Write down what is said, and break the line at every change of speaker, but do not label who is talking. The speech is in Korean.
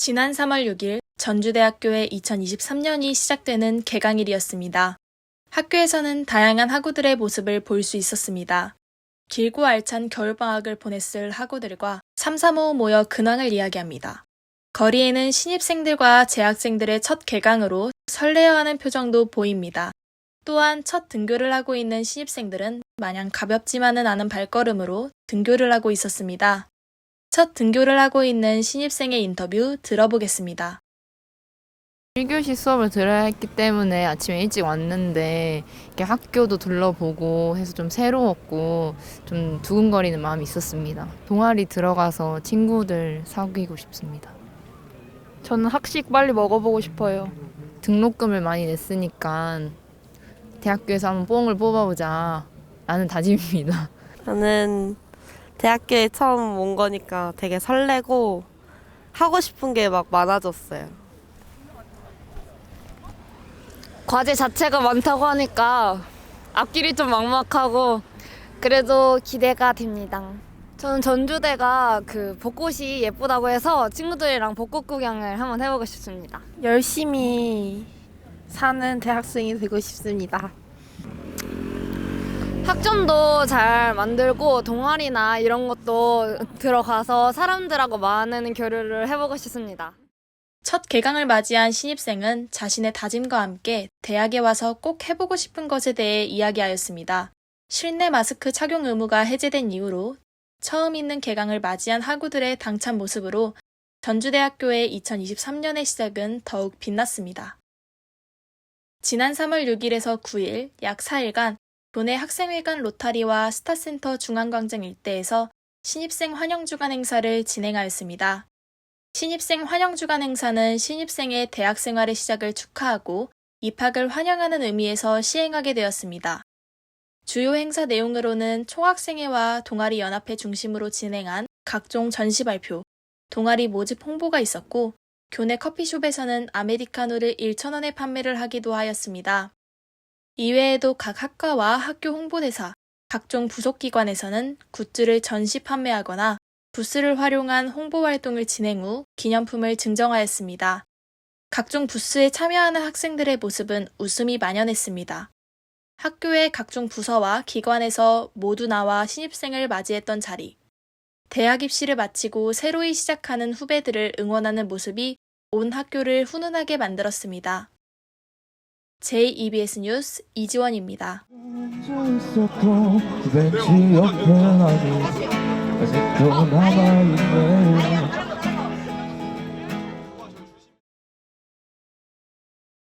지난 3월 6일 전주대학교의 2023년이 시작되는 개강일이었습니다. 학교에서는 다양한 학우들의 모습을 볼 수 있었습니다. 길고 알찬 겨울방학을 보냈을 학우들과 삼삼오오 모여 근황을 이야기합니다. 거리에는 신입생들과 재학생들의 첫 개강으로 설레어하는 표정도 보입니다. 또한 첫 등교를 하고 있는 신입생들은 마냥 가볍지만은 않은 발걸음으로 등교를 하고 있었습니다. 첫 등교를 하고 있는 신입생의 인터뷰 들어보겠습니다.
1교시 수업을 들어야 했기 때문에 아침에 일찍 왔는데 이렇게 학교도 둘러보고 해서 좀 새로웠고 좀 두근거리는 마음이 있었습니다. 동아리 들어가서 친구들 사귀고 싶습니다.
저는 학식 빨리 먹어보고 싶어요.
등록금을 많이 냈으니까 대학교에서 한번 뽕을 뽑아보자 라는 다짐입니다.
저는 대학교에 처음 온 거니까 되게 설레고 하고 싶은 게 막 많아졌어요.
과제 자체가 많다고 하니까 앞길이 좀 막막하고 그래도 기대가 됩니다. 저는 전주대가 그 벚꽃이 예쁘다고 해서 친구들이랑 벚꽃 구경을 한번 해보고 싶습니다.
열심히 사는 대학생이 되고 싶습니다.
학점도 잘 만들고 동아리나 이런 것도 들어가서 사람들하고 많은 교류를 해보고 싶습니다.
첫 개강을 맞이한 신입생은 자신의 다짐과 함께 대학에 와서 꼭 해보고 싶은 것에 대해 이야기하였습니다. 실내 마스크 착용 의무가 해제된 이후로 처음 있는 개강을 맞이한 학우들의 당찬 모습으로 전주대학교의 2023년의 시작은 더욱 빛났습니다. 지난 3월 6일에서 9일 약 4일간 교내 학생회관 로타리와 스타센터 중앙광장 일대에서 신입생 환영주간 행사를 진행하였습니다. 신입생 환영주간 행사는 신입생의 대학 생활의 시작을 축하하고 입학을 환영하는 의미에서 시행하게 되었습니다. 주요 행사 내용으로는 총학생회와 동아리 연합회 중심으로 진행한 각종 전시 발표, 동아리 모집 홍보가 있었고 교내 커피숍에서는 아메리카노를 1,000원에 판매를 하기도 하였습니다. 이외에도 각 학과와 학교 홍보대사, 각종 부속기관에서는 굿즈를 전시 판매하거나 부스를 활용한 홍보 활동을 진행 후 기념품을 증정하였습니다. 각종 부스에 참여하는 학생들의 모습은 웃음이 만연했습니다. 학교의 각종 부서와 기관에서 모두 나와 신입생을 맞이했던 자리. 대학 입시를 마치고 새로이 시작하는 후배들을 응원하는 모습이 온 학교를 훈훈하게 만들었습니다. JEBS 뉴스 이지원입니다.